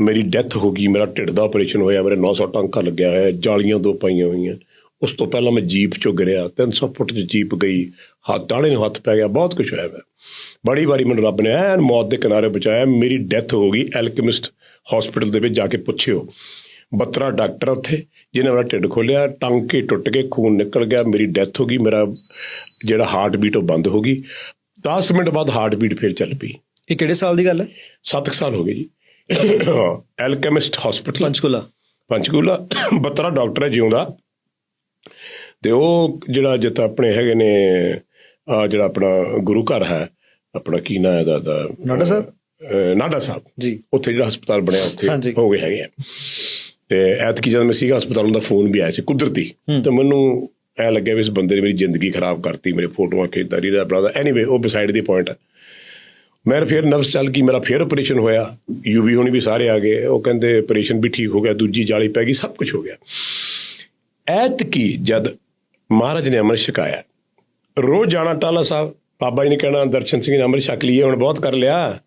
ਮੇਰੀ ਡੈਥ ਹੋ ਗਈ ਮੇਰਾ ਢਿੱਡ ਦਾ ਆਪਰੇਸ਼ਨ ਹੋਇਆ ਮੇਰੇ 900 ਟਾਂਕਾ ਲੱਗਿਆ ਹੋਇਆ ਜਾਲੀਆਂ ਦੋ ਪਾਈਆਂ ਹੋਈਆਂ। ਉਸ ਤੋਂ ਪਹਿਲਾਂ ਮੈਂ ਜੀਪ ਚੋਂ ਗਿਰਿਆ 300 ਫੁੱਟ ਦੀ ਜੀਪ ਗਈ ਹੱਥ ਟਾਣੇ ਨੂੰ ਹੱਥ ਪੈ ਗਿਆ ਬਹੁਤ ਕੁਝ ਹੋਇਆ ਮੈਂ ਬੜੀ ਵਾਰੀ ਮੈਨੂੰ ਰੱਬ ਨੇ ਐਨ ਮੌਤ ਦੇ ਕਿਨਾਰੇ ਬਚਾਇਆ ਮੇਰੀ ਡੈਥ ਹੋ ਗਈ ਐਲਕੇਮਿਸਟ ਹਸਪੀਟਲ ਦੇ ਵਿੱਚ ਜਾ ਕੇ ਪੁੱਛਿਓ। ਬੱਤਰਾ ਡਾਕਟਰ ਉੱਥੇ ਜਿਹਨੇ ਮੇਰਾ ਢਿੱਡ ਖੋਲਿਆ ਟਾਂਕੇ ਟੁੱਟ ਗਏ ਖੂਨ ਨਿਕਲ ਗਿਆ ਮੇਰੀ ਡੈਥ ਹੋ ਗਈ ਮੇਰਾ ਜਿਹੜਾ ਹਾਰਟ ਬੀਟ ਉਹ ਬੰਦ ਹੋ ਗਈ। 10 ਮਿੰਟ ਬਾਅਦ ਹਾਰਟ ਬੀਟ ਫਿਰ ਚੱਲ ਪਈ। ਇਹ ਕਿਹੜੇ ਸਾਲ ਦੀ ਗੱਲ ਹੈ? 7 ਸਾਲ ਹੋ ਗਏ ਜੀ। Alchemist hospital Panchkula. Panchkula Batra doctor ਹੈ ਜਿਉਂਦਾ। ਤੇ ਉਹ ਜਿਹੜਾ ਜਿੱਥੇ ਆਪਣੇ ਹੈਗੇ ਨੇ ਆ ਜਿਹੜਾ ਆਪਣਾ ਗੁਰੂ ਘਰ ਹੈ ਆਪਣਾ ਕੀ ਨਾਂ ਹੈ ਦਾ ਦਾ ਨਾਡਾ ਸਾਹਿਬ? ਨਾਡਾ ਸਾਹਿਬ। ਜੀ। ਉੱਥੇ ਜਿਹੜਾ ਹਸਪਤਾਲ ਬਣਿਆ ਉੱਥੇ। ਹੋ ਗਏ ਹੈਗੇ ਤੇ ਐਤਕੀ ਜਦ ਮੈਂ ਸੀਗਾ ਹਸਪਤਾਲ ਦਾ ਫੋਨ ਵੀ ਆਇਆ ਸੀ ਕੁਦਰਤੀ। ਤੇ ਮੈਨੂੰ ਐ ਲੱਗਿਆ ਵੀ ਇਸ ਬੰਦੇ ਨੇ ਮੇਰੀ ਜ਼ਿੰਦਗੀ ਖਰਾਬ ਕਰਤੀ ਮੇਰੇ ਫੋਟੋਆਂ ਖਿੱਚਦਾ ਰਹੀ ਦਾ ਬਰਾਦਾ ਐਨੀਵੇ ਉਹ ਬਿਸਾਈਡ ਦੀ ਪੁਆਇੰਟ ਹੈ। ਮੈਂ ਫਿਰ ਨਵਸ ਚੱਲ ਗਈ ਮੇਰਾ ਫਿਰ ਆਪਰੇਸ਼ਨ ਹੋਇਆ। ਯੂਵੀ ਹੋਣੀ ਵੀ ਸਾਰੇ ਆ ਗਏ। ਉਹ ਕਹਿੰਦੇ ਆਪਰੇਸ਼ਨ ਵੀ ਠੀਕ ਹੋ ਗਿਆ, ਦੂਜੀ ਜਾਲੀ ਪੈ ਗਈ, ਸਭ ਕੁਝ ਹੋ ਗਿਆ। ਐਤਕੀ ਜਦ ਮਹਾਰਾਜ ਨੇ ਅੰਮ੍ਰਿਤ ਛਕਾਇਆ, ਰੋਜ਼ ਜਾਣਾ ਟਾਲਾ ਸਾਹਿਬ। ਬਾਬਾ ਜੀ ਨੇ ਕਹਿਣਾ, ਦਰਸ਼ਨ ਸਿੰਘ ਨੇ ਅੰਮ੍ਰਿਤ ਛਕ ਲਈਏ, ਹੁਣ ਬਹੁਤ ਕਰ ਲਿਆ।